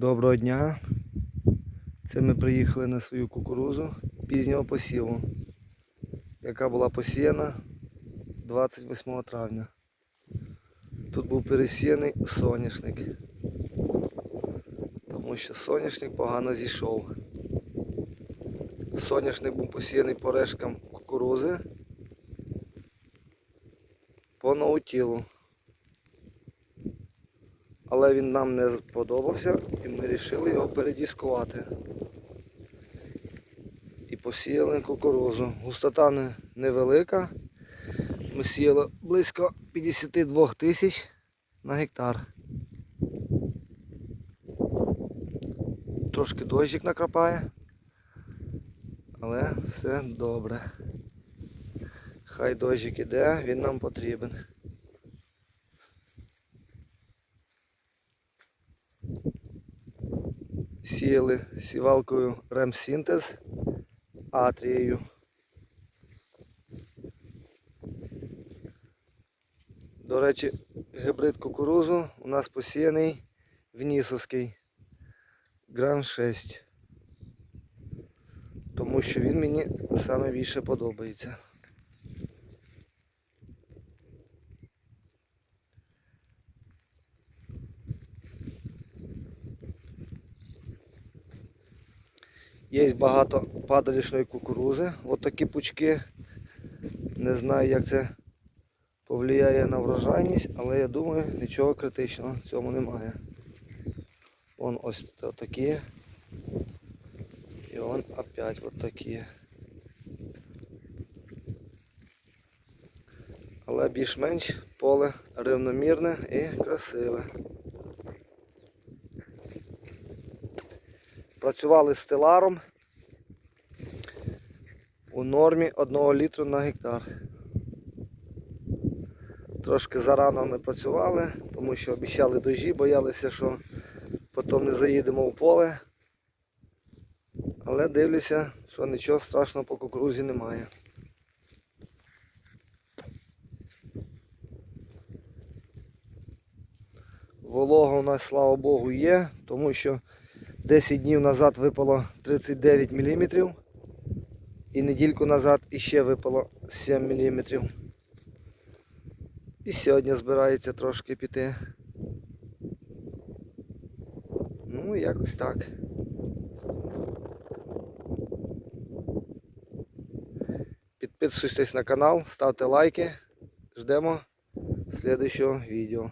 Доброго дня. Це ми приїхали на свою кукурузу пізнього посіву, яка була посіяна 28 травня. Тут був пересіяний соняшник, тому що соняшник погано зійшов. Соняшник був посіяний по решкам кукурузи по наутілу. Але він нам не сподобався і ми вирішили його передіскувати. І посіяли кукурузу. Густота невелика. Ми сіяли близько 52 тисяч на гектар. Трошки дощик накрапає, але все добре. Хай дощик іде, він нам потрібен. Сіяли сівалкою ремсінтез атрією. До речі, гібрид кукурузу у нас посіяний Внісовський Гран 6. Тому що він мені саме більше подобається. Є багато падалішної кукурузи. От такі пучки. Не знаю, як це повлияє на врожайність, але я думаю, нічого критичного в цьому немає. Вон ось та- такі. І вон опять от такі. Але більш-менш поле рівномірне і красиве. Працювали з тиларом у нормі 1 літру на гектар. Трошки зарано ми працювали, тому що обіцяли дожі, боялися, що потім не заїдемо в поле. Але дивлюся, що нічого страшного по кукурузі немає. Волога у нас, слава Богу, є, тому що 10 днів назад випало 39 мм. І недільку назад іще випало 7 мм. І сьогодні збирається трошки піти. Ну, якось так. Підписуйтесь на канал, ставте лайки. Ждемо слідчого відео.